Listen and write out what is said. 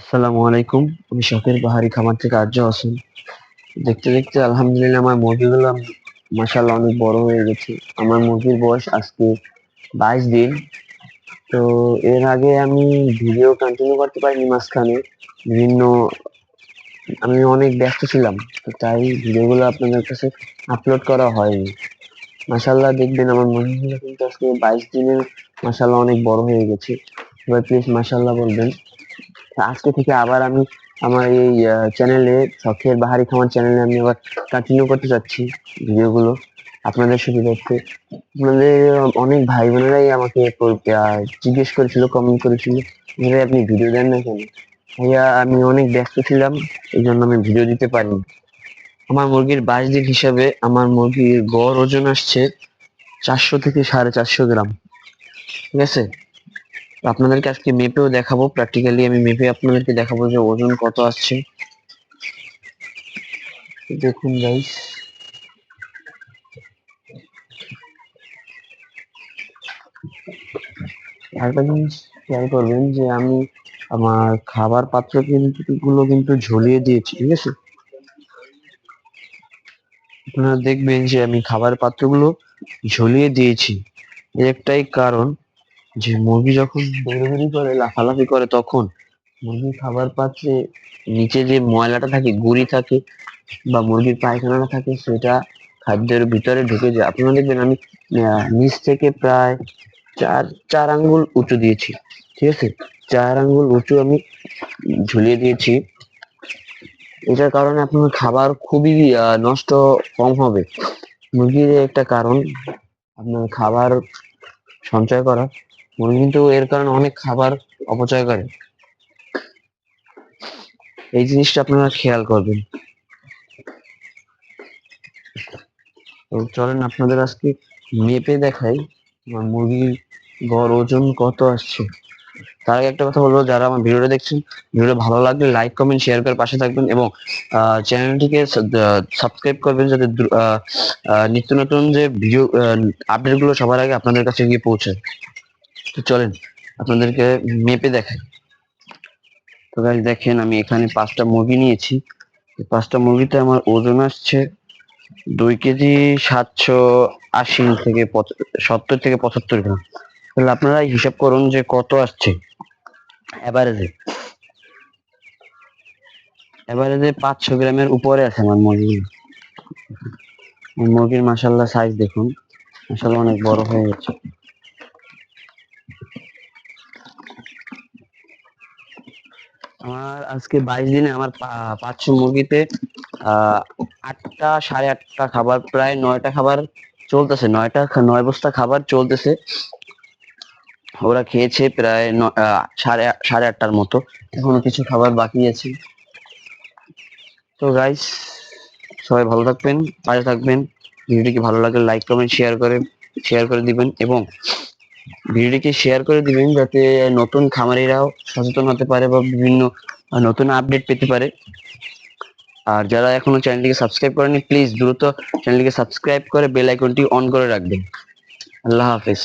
আসসালামু আলাইকুম। আমি শখের পাহাড়ি খামার থেকে আর্য হোসেন। দেখতে দেখতে আলহামদুলিল্লাহ আমার মুরগিগুলো মাসাল্লাহ অনেক বড় হয়ে গেছে। আমার মুরগির বয়স আজকে বাইশ দিন। তো এর আগে আমি ভিডিও কন্টিনিউ করতে পারিনি মাঝখানে। বিভিন্ন আমি অনেক ব্যস্ত ছিলাম, তো তাই ভিডিওগুলো আপনাদের কাছে আপলোড করা হয়নি। মাসাল্লাহ দেখবেন আমার মুরগিগুলো কিন্তু আজকে বাইশ দিনের মাসাল্লাহ অনেক বড় হয়ে গেছে। এবার প্লিজ মাসাল্লাহ বলবেন। আজকে থেকে আবার আমি আমার এই চ্যানেলে শখের বাহারি খামার চ্যানেলে আমি আবার কন্টিনিউ করতে চাচ্ছি ভিডিওগুলো আপনাদের সুবিধার্থে আপনাদের অনেক ভাই বোনেরাই আমাকে জিজ্ঞেস করেছিল কমেন্ট করেছিল যে আপনি ভিডিও দেন না কেন? ভাইয়া, আমি অনেক ব্যস্ত ছিলাম এই জন্য আমি ভিডিও দিতে পারিনি। আমার মুরগির বাইশ দিন হিসাবে আমার মুরগির গড় ওজন আসছে চারশো থেকে সাড়ে চারশো গ্রাম। ঠিক আছে? আপনাদেরকে আজকে মেপেও দেখাবো। প্র্যাকটিক্যালি আমি মেপে আপনাদেরকে দেখাবো যে ওজন কত আসছে। দেখুন গাইস আরেকটা জিনিস খেয়াল করবেন যে আমি আমার খাবার পাত্র কিন্তু গুলো কিন্তু ঝুলিয়ে দিয়েছি, ঠিক আছে? আপনারা দেখবেন যে আমি খাবার পাত্রগুলো ঝুলিয়ে দিয়েছি। একটাই কারণ যে মুরগি যখন দৌড়াদৌড়ি করে, লাফালাফি করে, তখন মুরগির খাবার পাত্রে নিচে যে ময়লাটা থাকে, গুড়ি থাকে বা মুরগির পায়খানাটা থাকে, সেটা খাদ্যের ভিতরে ঢুকে যায়। আপনারা দেখবেন আমি নিচ থেকে প্রায় চার চার আঙ্গুল উঁচু দিয়েছি, ঠিক আছে? চার আঙ্গুল উঁচু আমি ঝুলিয়ে দিয়েছি। এটার কারণে আপনার খাবার খুবই নষ্ট কম হবে। মুরগির একটা কারণ, আপনার খাবার সঞ্চয় করা। মুরগি কিন্তু এর কারণে অনেক খাবার অপচয় করে। এই জিনিসটা আপনারা খেয়াল করবেন। তো চলেন আপনাদের আজকে মেপে দেখাই আমার মুরগির গড় ওজন কত আসছে। তার আগে একটা কথা বলব, যারা আমার ভিডিওটা দেখছেন, ভিডিওটা ভালো লাগলে লাইক, কমেন্ট, শেয়ার করে পাশে থাকবেন এবং চ্যানেলটিকে সাবস্ক্রাইব করবেন যাতে নিত্য নতুন যে ভিডিও আপডেটগুলো সবার আগে আপনাদের কাছে গিয়ে পৌঁছায়। তো চলেন, আপনাদেরকে মেপে দেখাই। তো গাইস দেখেন, আমি এখানে পাঁচটা মুরগি নিয়েছি। পাঁচটা মুরগিতে আমার ওজন আসছে দুই কেজি সাতশো আশি থেকে সত্তর থেকে পঁচাত্তর গ্রাম। তাহলে আপনারা হিসাব করুন যে কত আসছে। এভারেজে এভারেজে পাঁচশো গ্রামের উপরে আছে আমার মুরগি। মুরগির মাসাল্লাহ সাইজ দেখুন। মাসাল্লাহ অনেক বড় হয়ে গেছে। আমার আজকে বাইশ দিনে আমার পাঁচশো মুরগিতে আটটা, সাড়ে আটটা খাবার, প্রায় নয়টা খাবার চলতেছে, নয়টা, নয় বস্তা খাবার চলতেছে। ওরা খেয়েছে প্রায় সাড়ে সাড়ে আটটার মতো। এখনও কিছু খাবার বাকি আছে। তো গাইস সবাই ভালো থাকবেন, পাশে থাকবেন। ভিডিওটিকে ভালো লাগলে লাইক কমেন্ট শেয়ার করে শেয়ার করে দিবেন এবং ভিডিওটিকে শেয়ার করে দিবেন যাতে নতুন খামারিরাও সচেতন হতে পারে বা বিভিন্ন নতুন আপডেট পেতে পারে। আর যারা এখনও চ্যানেলটিকে সাবস্ক্রাইব করেনি প্লিজ দ্রুত চ্যানেলটিকে সাবস্ক্রাইব করে বেল আইকনটি অন করে রাখবেন। আল্লাহ হাফেজ।